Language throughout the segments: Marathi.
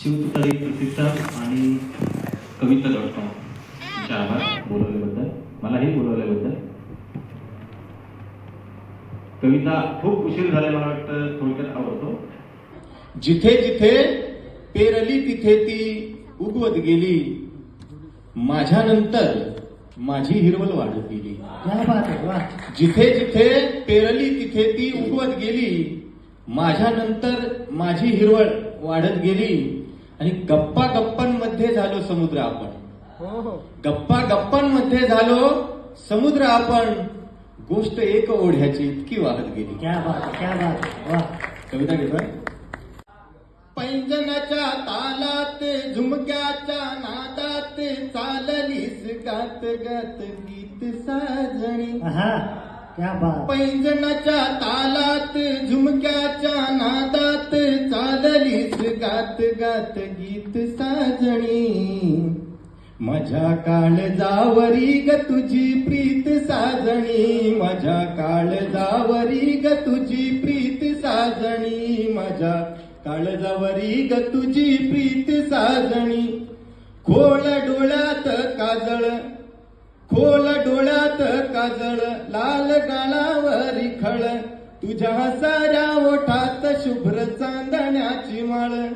शिवतुकारी प्रतिसाद आणि कविता डॉट कॉम तुमचे आभार बोलवल्याबद्दल. मलाही बोलवल्याबद्दल. कविता खूप उशीर झाला मला वाटतं थोडक्यात आवडतो. जिथे जिथे पेरली तिथे ती उगवत गेली माझ्यानंतर माझी हिरवल वाढत गेली. क्या बात आहे वा जिथे जिथे पेरली तिथे ती उगवत गेली माझ्यानंतर माझी हिरवळ वाढत गेली. आणि गप्पा गप्पांमध्ये झालो समुद्र आपण. गप्पा गप्पांमध्ये झालो समुद्र आपण. गोष्ट एक ओढ्याची इतकी वाहत गेली. क्या बात आहे क्या बात आहे वा कविता घेतोय पैंजनाच्या तालात झुमक्याच्या नादात चाललीस गात गात गीत साजणी. हा क्या बात. पैंजनाच्या तालात झुमक्याच्या नादात गात गात गीत साजणी. माझ्या काळजावरी ग तुझी प्रीत साजणी. माझ्या काळजावरी ग तुझी प्रीत साजणी. माझ्या काळजावरी ग तुझी प्रीत साजणी. खोल डोळ्यात काजळ खोल डोळ्यात काजळ लाल गालावरी खळ. तुझ्या साऱ्या ओठात शुभ माळ.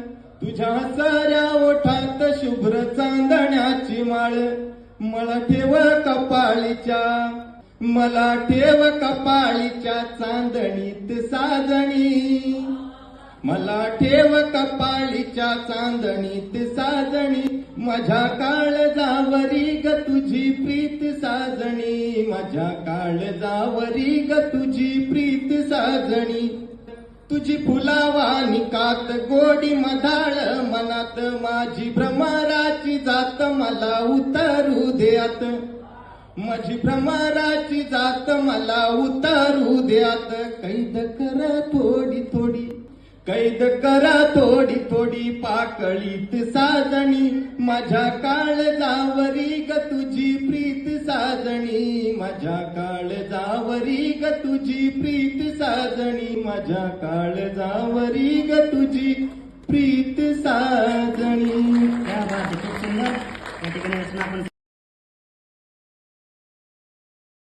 तुझ्या साऱ्या ओठात शुभ्र चांदण्याची माळ. मला ठेव कपाळीच्या मला ठेव कपाळीच्या चांदणीत साजणी. मला ठेव कपाळीच्या चांदणीत साजणी. माझ्या काळजावरी ग तुझी प्रीत साजणी. माझ्या काळजावरी ग तुझी प्रीत साजणी. तुझी फुलावानी कात गोडी मधाळ मनात. माझी भ्रमराची जात मला उतरू द्यात माझी भ्रमराची जात मला उतरू द्यात कैद कर थोडी थोडी. कैद करा थोडी थोडी पाकळीत साजणी. माझ्या काळजावरी ग तुझी प्रीत साजणी. माझ्या काळजावरी ग तुझी प्रीत साजणी. माझ्या काळजावरी ग तुझी प्रीत साजणी. या ठिकाणी आपण